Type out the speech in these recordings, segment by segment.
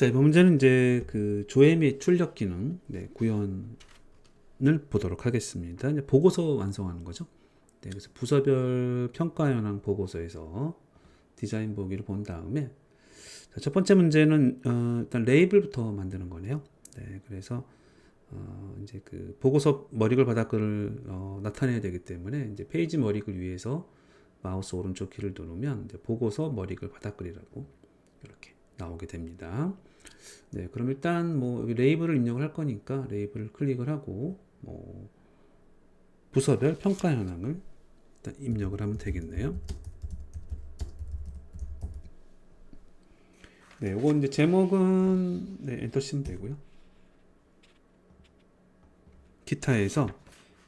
자, 이번 문제는 이제 그 조회 및 출력 기능 네, 구현을 보도록 하겠습니다. 이제 보고서 완성하는 거죠. 네, 그래서 부서별 평가 현황 보고서에서 디자인 보기를 본 다음에 자, 첫 번째 문제는 어, 일단 레이블부터 만드는 거네요. 네, 그래서 어, 이제 그 보고서 머리글 바닥글을 어, 나타내야 되기 때문에 이제 페이지 머리글 위에서 마우스 오른쪽 키를 누르면 보고서 머리글 바닥글이라고 이렇게 나오게 됩니다. 네, 그럼 일단 뭐 레이블을 입력을 할 거니까 레이블을 클릭을 하고 뭐 부서별 평가 현황을 일단 입력을 하면 되겠네요. 네, 요거 이제 제목은 네, 엔터 치면 되고요. 기타에서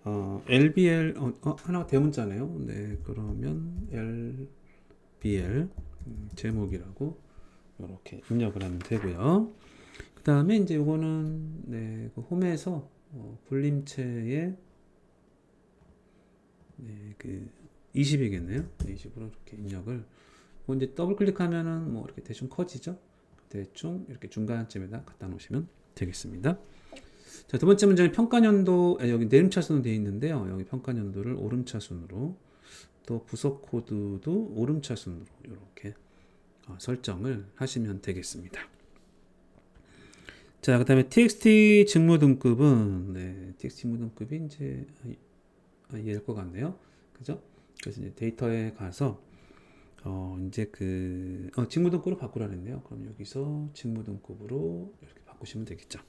어, LBL 어, 어, 하나가 대문자네요. 네, 그러면 LBL 음, 제목이라고 이렇게 입력을 하면 되고요. 그 다음에 이제 요거는 네, 그 홈에서 어, 불림체에 네, 그 20이겠네요. 20으로 이렇게 입력을 뭐 이제 더블 클릭하면은 뭐 이렇게 대충 커지죠. 대충 이렇게 중간쯤에다 갖다 놓으시면 되겠습니다. 자, 두 번째 문제는 평가년도 아, 여기 내림차순으로 되어 있는데요. 여기 평가년도를 오름차순으로 또 부서 코드도 오름차순으로 이렇게 어, 설정을 하시면 되겠습니다. 자, 그 다음에 txt 직무 등급은 네, txt 직무 등급이 이제 아, 얘일 것 같네요. 그죠? 그래서 이제 데이터에 가서 어, 이제 그 어, 직무 등급으로 바꾸라 그랬네요. 그럼 여기서 직무 등급으로 이렇게 바꾸시면 되겠죠.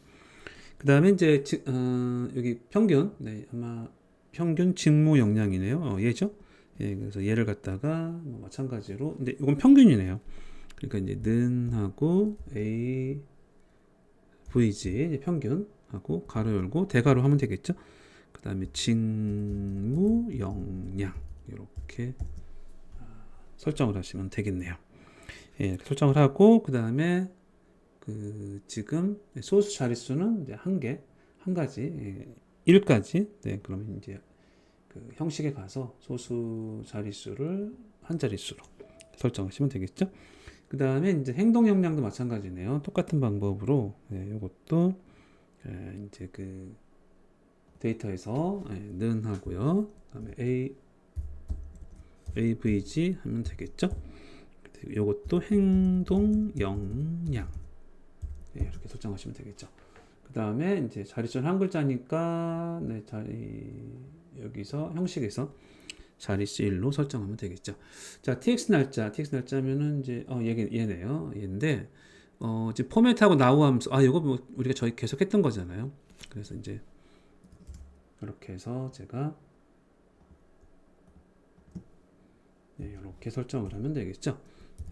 그 다음에 이제 지- 어, 여기 평균, 네, 아마 평균 직무 역량이네요. 어, 얘죠? 예, 그래서 얘를 갖다가 뭐 마찬가지로, 근데 이건 평균이네요. 그러니까 이제 는하고 a vg 이제 평균 하고 가로 열고 대가로 하면 되겠죠. 그 다음에 직무 역량 이렇게 아, 설정을 하시면 되겠네요. 예, 설정을 하고 그 다음에 그 지금 소수 자릿수는 이제 한 개, 한 가지, 예, 1까지. 네, 그러면 이제 그 형식에 가서 소수 자릿수를 한 자릿수로 설정하시면 되겠죠. 그 다음에 이제 행동 역량도 마찬가지네요. 똑같은 방법으로 네, 이것도 예, 이제 그 데이터에서 예, 는 하고요. 그다음에 a avg 하면 되겠죠. 이것도 행동 역량 네, 이렇게 설정하시면 되겠죠. 그 다음에 이제 자릿수는 한 글자니까 네, 자리 여기서 형식에서 자릿수 1로 설정하면 되겠죠. 자, tx 날짜, tx 날짜면은 이제 어 얘 얘네요. 얘인데 어 지금 포맷하고 나우 하면서 아 이거 뭐 우리가 저희 계속 했던 거잖아요. 그래서 이제 이렇게 해서 제가 네, 이렇게 설정을 하면 되겠죠.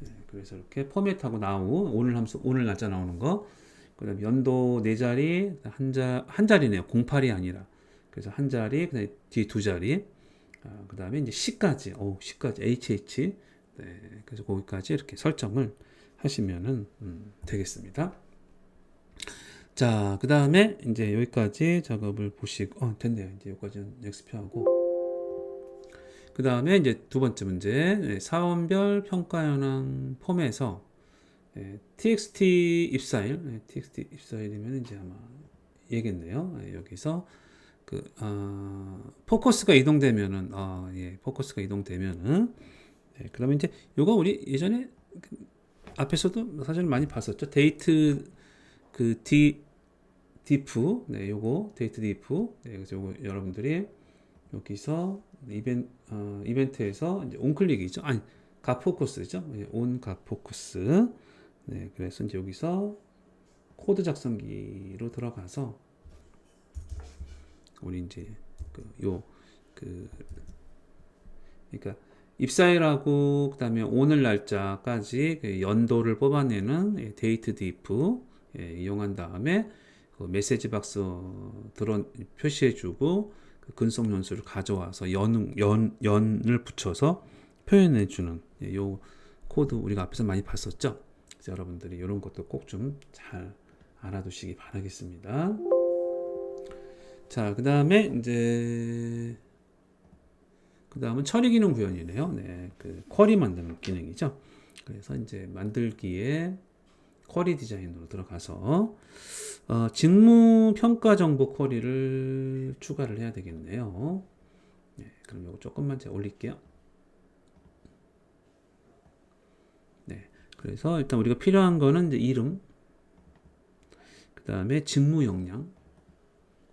네, 그래서 이렇게 포맷하고 나우 오늘 함수 오늘 날짜 나오는 거 그다음 연도 네 자리 한자 한 자리네요. 08이 아니라 그래서 한 자리 그다음에 뒤 두 자리 아, 그 다음에 이제 시까지 오 시까지 hh 네, 그래서 거기까지 이렇게 설정을 하시면은 음, 되겠습니다. 자, 그 다음에 이제 여기까지 작업을 보시고, 어, 됐네요. 이제 여기까지는 엑스표하고. 그 다음에 이제 두 번째 문제, 네, 사원별 평가 현황 폼에서 예, txt 입사일, 예, txt 입사일이면 이제 아마 얘겠네요. 예, 여기서 그 아, 포커스가 이동되면은 아, 예, 포커스가 이동되면은 네, 그러면 이제 요거 우리 예전에 그 앞에서도 사실 많이 봤었죠. 데이트 그 D 디프 네, 요거 데이트 디프 네, 그래서 요거 여러분들이 여기서 이벤 어, 이벤트에서 이제 온 클릭이죠. 아니 가 포커스죠. 예, 온가 포커스. 네, 그래서 이제 여기서 코드 작성기로 들어가서 우리 이제 그요그 그러니까 입사일하고 그다음에 오늘 날짜까지 그 연도를 뽑아내는 예, 데이트 디프 예, 이용한 다음에 그 메시지 박스 들어 표시해주고 그 근속 연수를 가져와서 연, 연, 연을 붙여서 표현해주는 예, 요 코드 우리가 앞에서 많이 봤었죠. 여러분들이 이런 것도 꼭 좀 잘 알아두시기 바라겠습니다. 자, 그 다음에 이제 그 다음은 처리 기능 구현이네요. 네, 그 쿼리 만드는 기능이죠. 그래서 이제 만들기에 쿼리 디자인으로 들어가서 어, 직무 평가 정보 쿼리를 추가를 해야 되겠네요. 네, 그럼 이거 조금만 제가 올릴게요. 네, 그래서 일단 우리가 필요한 거는 이제 이름, 그 다음에 직무 역량,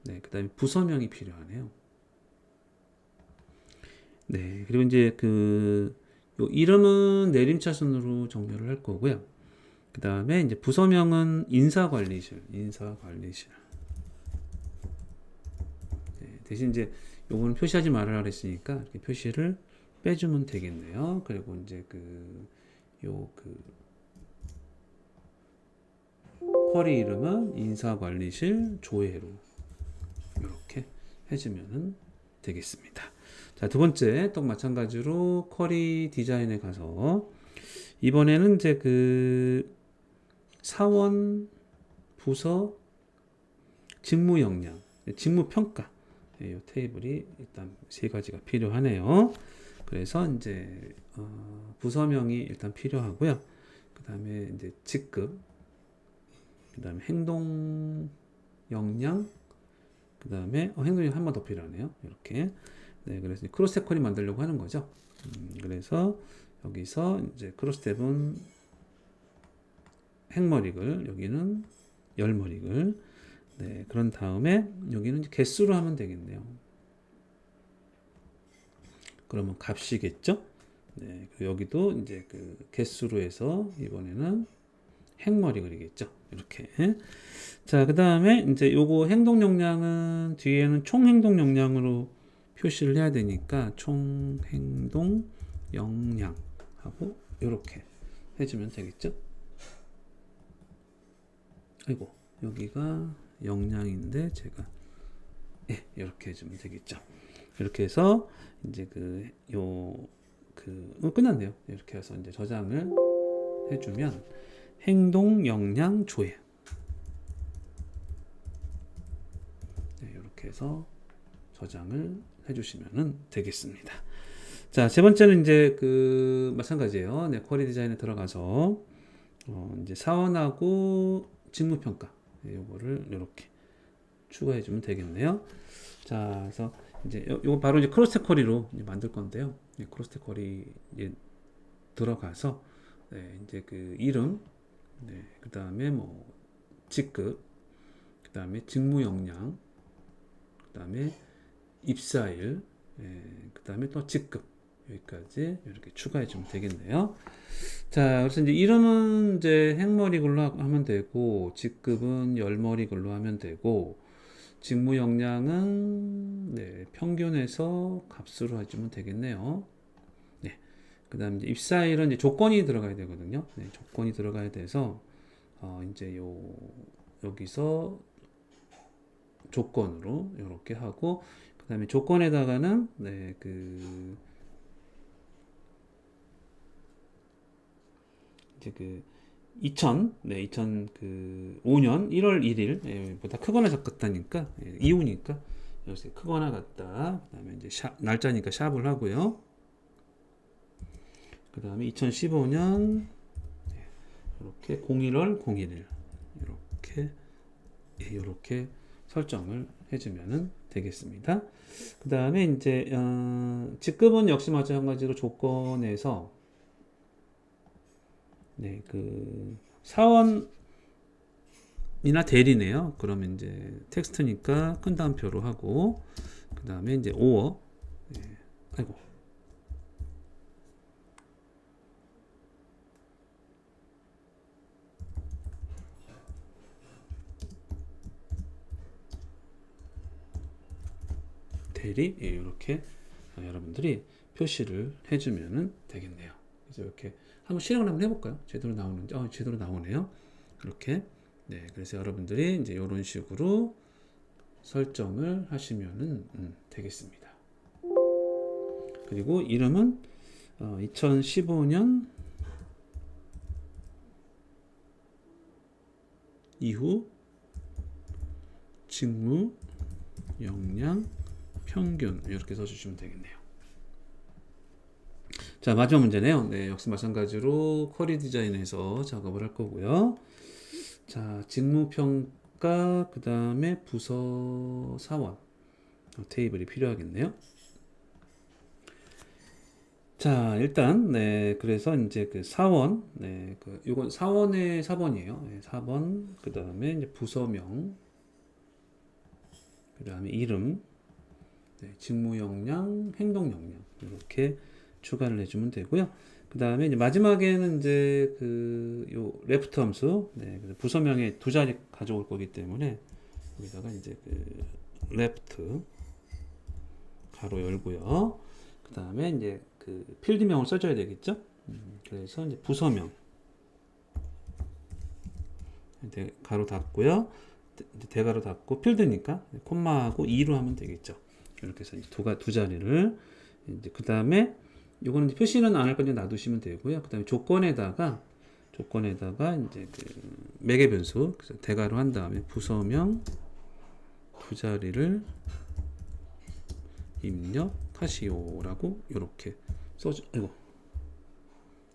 네, 그 다음에 부서명이 필요하네요. 네, 그리고 이제 그, 요 이름은 내림차순으로 정렬을 할 거고요. 그 다음에 이제 부서명은 인사관리실, 인사관리실. 네, 대신 이제 요거는 표시하지 말아라 그랬으니까 이렇게 표시를 빼주면 되겠네요. 그리고 이제 그, 요 그, 쿼리 이름은 인사관리실 조회로 해주면 되겠습니다. 자, 두 번째, 또 마찬가지로 쿼리 디자인에 가서 이번에는 이제 그 사원, 부서, 직무 역량, 직무 평가 이 테이블이 일단 세 가지가 필요하네요. 그래서 이제 어, 부서명이 일단 필요하고요. 그 다음에 이제 직급, 그 다음에 행동 역량, 그 다음에 어, 행동이 한 번 더 필요하네요. 이렇게. 네, 그래서 크로스 쿼리 만들려고 하는 거죠. 음, 그래서 여기서 이제 크로스텝은 행머리글, 여기는 열머리글. 네, 그런 다음에 여기는 개수로 하면 되겠네요. 그러면 값이겠죠? 네, 여기도 이제 그 개수로 해서 이번에는 행머리 그리겠죠. 이렇게. 자, 그 다음에 이제 요거 행동 역량은 뒤에는 총 행동 역량으로 표시를 해야 되니까 총 행동 역량 하고 이렇게 해주면 되겠죠. 아이고, 여기가 역량인데 제가 예, 이렇게 해주면 되겠죠. 이렇게 해서 이제 그 요그 어, 끝났네요. 이렇게 해서 이제 저장을 해주면 행동 역량 조회 네, 이렇게 해서 저장을 해주시면 되겠습니다. 자, 세 번째는 이제 그 마찬가지예요. 네, 쿼리 디자인에 들어가서 어, 이제 사원하고 직무 평가 네, 요거를 이렇게 추가해 주면 되겠네요. 자, 그래서 이제 요, 거 바로 이제 크로스 쿼리로 만들 건데요. 네, 크로스 쿼리 들어가서 네, 이제 그 이름, 네, 그 다음에 뭐 직급, 그 다음에 직무 역량, 그 다음에 입사일, 예, 그 다음에 또 직급 여기까지 이렇게 추가해 주면 되겠네요. 자, 그래서 이제 이름은 이제 행머리 글로 하- 하면 되고, 직급은 열머리 글로 하면 되고, 직무 역량은 네, 평균에서 값으로 해주면 되겠네요. 네. 그 다음 이제 입사일은 이제 조건이 들어가야 되거든요. 네, 조건이 들어가야 돼서, 어, 이제 요, 여기서 조건으로 이렇게 하고, 그 다음에 조건에다가는, 네, 그, 이제 그, 2000, 네, 2000, 그, 5년 1월 1일, 예, 보다 크거나 작다니까, 예, 이후니까, 여기서 크거나 같다. 그 다음에 이제 샵, 날짜니까 샵을 하고요. 그 다음에 2015년, 이렇게 01월 01일, 이렇게, 예, 이렇게 설정을 해주면 되겠습니다. 그 다음에 이제, 어, 직급은 역시 마찬가지로 조건에서, 네, 그 사원이나 대리네요. 그러면 이제 텍스트니까 큰 다음표로 하고 그 다음에 이제 5어 네, 아이고 대리 예, 이렇게 여러분들이 표시를 해주면 되겠네요. 그래서 이렇게 한번 실행을 한번 해볼까요? 제대로 나오는지, 어, 제대로 나오네요. 이렇게. 네, 그래서 여러분들이 이제 이런 식으로 설정을 하시면은 음, 되겠습니다. 그리고 이름은 어, 2015년 이후 직무 역량 평균 이렇게 써주시면 되겠네요. 자, 마지막 문제네요. 네, 역시 마찬가지로 쿼리 디자인에서 작업을 할 거고요. 자, 직무 평가, 그 다음에 부서 사원 어, 테이블이 필요하겠네요. 자, 일단, 네, 그래서 이제 그 사원, 네, 그, 요건 사원의 4번이에요. 네, 4번, 그 다음에 이제 부서명, 그 다음에 이름, 네, 직무 역량, 행동 역량, 이렇게 추가를 해주면 되고요. 그 다음에 마지막에는 이제 그, 요, 레프트 함수, 네, 부서명에 두 자리 가져올 거기 때문에, 여기다가 이제 그, 레프트, 가로 열고요. 그 다음에 이제 그 필드명을 써줘야 되겠죠. 음, 그래서 이제 부서명 대, 가로 닫고요. 대, 대가로 닫고 필드니까 콤마하고 2로 하면 되겠죠. 이렇게 해서 이제 두, 자리를 이제 그 다음에 요거는 표시는 안할 건데 놔두시면 되고요. 그 다음에 조건에다가 조건에다가 이제 그 매개 변수 그래서 대가로 한 다음에 부서명 두 자리를 입력하시오라고 이렇게 써주. 아이고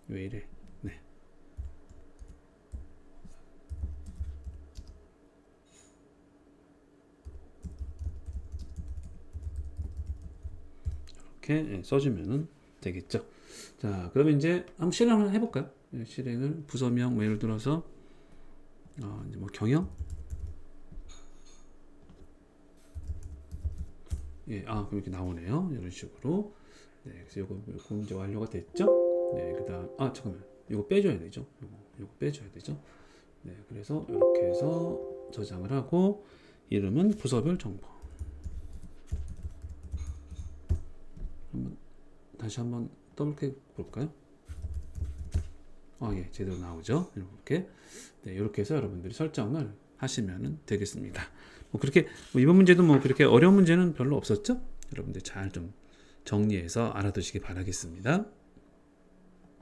왜 이래? 네. 이렇게 예, 써주면은 되겠죠. 자, 그러면 이제 한번 실행을 해볼까요? 예, 실행을 부서명 뭐 예를 들어서 어, 이제 뭐 경영 예, 아, 그럼 이렇게 나오네요. 이런 식으로. 네, 그래서 요거, 요거 이제 완료가 됐죠? 네, 그 다음, 아, 잠깐만. 이거 빼줘야 되죠? 요거 빼줘야 되죠? 네, 그래서 이렇게 해서 저장을 하고, 이름은 부서별 정보. 한번, 다시 한번 더블클릭 볼까요? 아, 예, 제대로 나오죠? 이렇게. 네, 이렇게 해서 여러분들이 설정을 하시면 되겠습니다. 뭐 그렇게 뭐 이번 문제도 뭐 그렇게 어려운 문제는 별로 없었죠? 여러분들 잘 좀 정리해서 알아두시기 바라겠습니다.